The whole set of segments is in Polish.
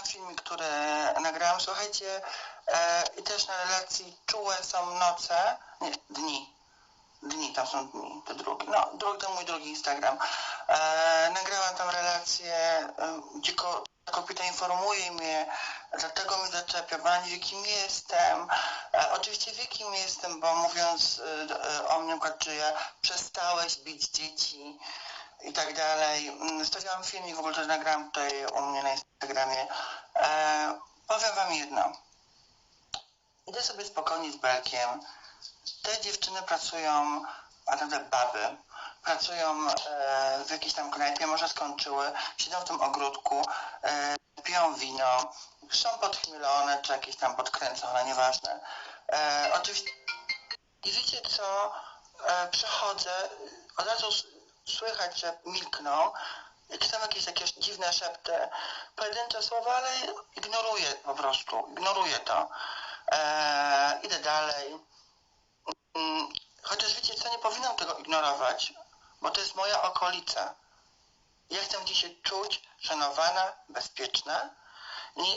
nagrałem filmik, który nagrałem, słuchajcie, e, i też na relacji czułe są noce, nie, dni, dni, tam są dni, to drugi, no, drugi, to mój drugi Instagram. E, nagrałem tam relację, e, gdzie ko, kobieta informuje mnie, dlatego mnie zaczepia, bo nie wie kim jestem. E, oczywiście wie kim jestem, bo mówiąc e, e, o mnie, czy ja przestałeś bić dzieci i tak dalej. Mm, Stawiałam filmik, w ogóle to nagrałem tutaj u mnie na Instagramie. E, powiem wam jedno. Idę sobie spokojnie z Belkiem. Te dziewczyny pracują, a naprawdę baby, pracują e, w jakiejś tam knajpie, może skończyły, siedzą w tym ogródku, e, piją wino, są podchmielone, czy jakieś tam podkręcone, nieważne. E, oczywiście, i wiecie co, e, przechodzę, od razu słychać, że milkną, jak są jakieś takie dziwne szepty, pojedyncze słowa, ale ignoruję po prostu, ignoruję to. E, idę dalej. Mm, Chociaż wiecie co, nie powinnam tego ignorować, bo to jest moja okolica. Ja chcę gdzieś się czuć szanowana, bezpieczna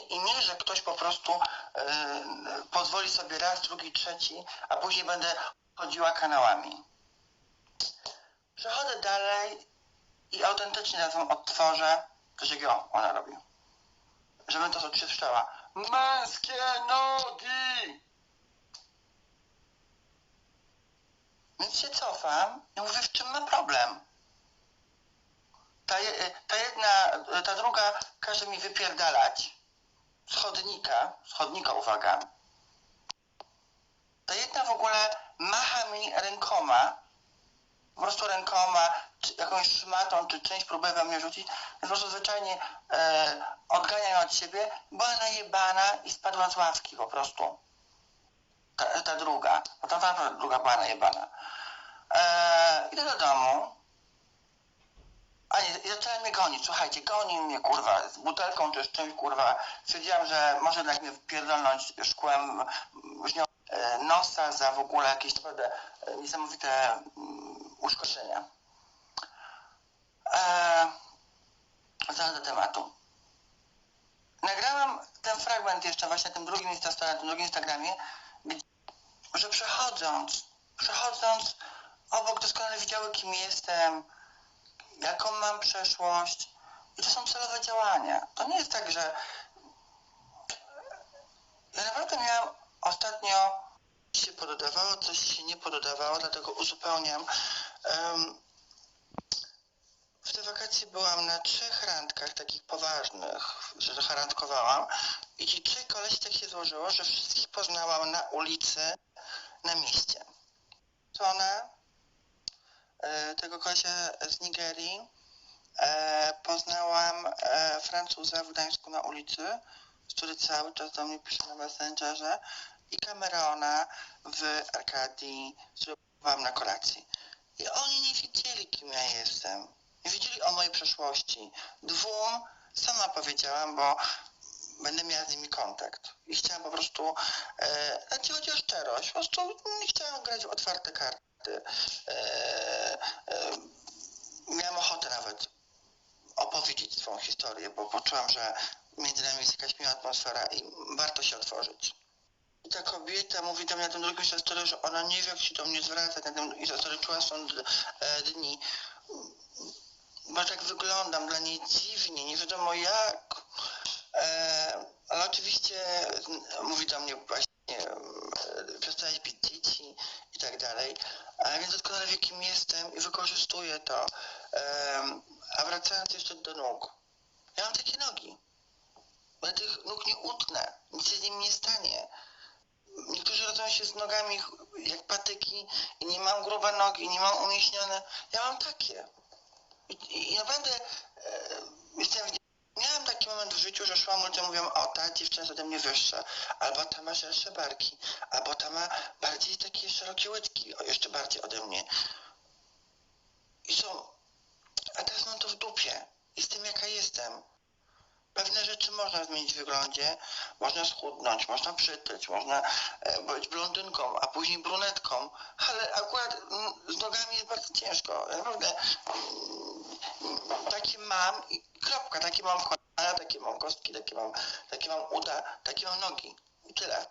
i nie, że ktoś po prostu e, pozwoli sobie raz, drugi, trzeci, a później będę chodziła kanałami. Przechodzę dalej i autentycznie wam odtworzę jakiego ona robi. Żebym to przeczytała. Męskie nogi! Więc się cofam i mówię, w czym ma problem. Ta, ta jedna, ta druga każe mi wypierdalać z chodnika, z chodnika uwaga. Ta jedna w ogóle macha mi rękoma, po prostu rękoma, jakąś szmatą, czy czymś próbuje we mnie rzucić, po prostu zwyczajnie e, ją od siebie, była najebana i spadła z ławki po prostu. Ta, ta druga, bo ta, ta druga była najebana. E, idę do domu, a nie, i zaczęli mnie gonić, słuchajcie, goni mnie kurwa z butelką czy z czymś kurwa. Stwierdziłam, że może jednak mnie wpierdolnąć szkłem żnią e, nosa za w ogóle jakieś naprawdę e, niesamowite uszkodzenia. E, wracając do tematu. Nagrałam ten fragment jeszcze właśnie na tym drugim, na tym drugim Instagramie, gdzie, że przechodząc, przechodząc obok doskonale widziały kim jestem, jaką mam przeszłość. I to są celowe działania. To nie jest tak, że ja naprawdę miałam ostatnio się pododawało, coś się nie pododawało, dlatego uzupełniam. W te wakacje byłam na trzech randkach takich poważnych, że randkowałam i ci trzej kolesi tak się złożyło, że wszystkich poznałam na ulicy, na mieście. Żona e, tego kolesia z Nigerii, e, poznałam e, Francuza w Gdańsku na ulicy, który cały czas do mnie pisze na Messengerze i Camerona w Arkadii, z którym byłam na kolacji. I oni nie wiedzieli, kim ja jestem. Nie wiedzieli o mojej przeszłości. Dwóm sama powiedziałam, bo będę miała z nimi kontakt. I chciałam po prostu, e, znaczy chodzi o szczerość, po prostu nie chciałam grać w otwarte karty. E, e, miałam ochotę nawet opowiedzieć swoją historię, bo poczułam, że między nami jest jakaś miła atmosfera i warto się otworzyć. I ta kobieta mówi do mnie na tym drugim historii, że ona nie wie, jak się do mnie zwracać, na tym i czuła są e, dni. Bo tak wyglądam dla niej dziwnie, nie wiadomo jak. E, ale oczywiście mówi do mnie właśnie, e, przestałeś bić dzieci i tak dalej. A więc doskonale wie, kim jestem i wykorzystuję to. Em, a wracając jeszcze do nóg. Ja mam takie nogi. Ja tych nóg nie utnę. Nic się z nimi nie stanie. Niektórzy rodzą się z nogami jak patyki i nie mam grube nogi, nie mam umieśnione. Ja mam takie. I, i naprawdę e, jestem. Miałem taki moment w życiu, że szłam ludzie mówią, o ta dziewczyna jest ode mnie wyższa, albo ta ma szersze barki, albo ta ma bardziej takie szerokie łydki, o, jeszcze bardziej ode mnie. I co? A teraz mam to w dupie. Jestem jaka jestem. Pewne rzeczy można zmienić w wyglądzie, można schudnąć, można przytyć, można e, być blondynką, a później brunetką, ale akurat mm, z nogami jest bardzo ciężko. Naprawdę mm, takie mam i kropka, takie mam, ja, takie mam kostki, takie mam, takie mam uda, takie mam nogi. I tyle.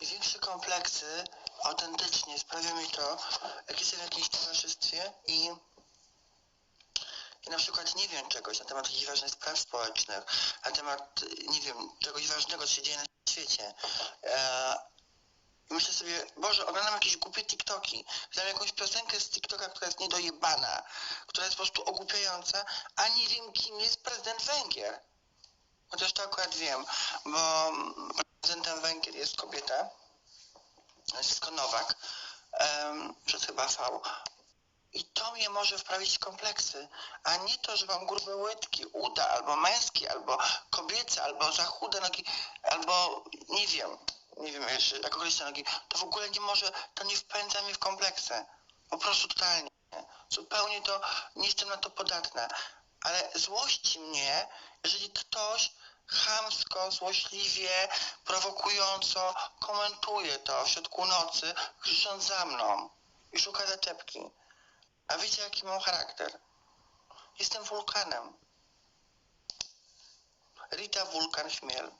Większe kompleksy autentycznie sprawia mi to, jak jestem w jakimś towarzystwie i, na przykład nie wiem czegoś na temat jakichś ważnych spraw społecznych, na temat, nie wiem, czegoś ważnego, co się dzieje na świecie. E, i myślę sobie, Boże, oglądam jakieś głupie TikToki, znam jakąś piosenkę z TikToka, która jest niedojebana, która jest po prostu ogłupiająca, a nie wiem, kim jest prezydent Węgier. Chociaż to akurat wiem, bo prezydentem Węgier jest kobieta, nazwisko Nowak, um, przez chyba V. I to mnie może wprawić w kompleksy, a nie to, że mam grube łydki, uda, albo męskie, albo kobiece, albo za chude nogi, albo nie wiem, nie wiem jeszcze, jak określić nogi. To w ogóle nie może, to nie wpędza mnie w kompleksy. Po prostu totalnie. Zupełnie to, nie jestem na to podatna. Ale złości mnie, jeżeli ktoś chamsko, złośliwie, prowokująco komentuje to w środku nocy, krzycząc za mną i szuka zaczepki. A wiecie, jaki mam charakter? Jestem wulkanem. Rita Wulkan Śmiel.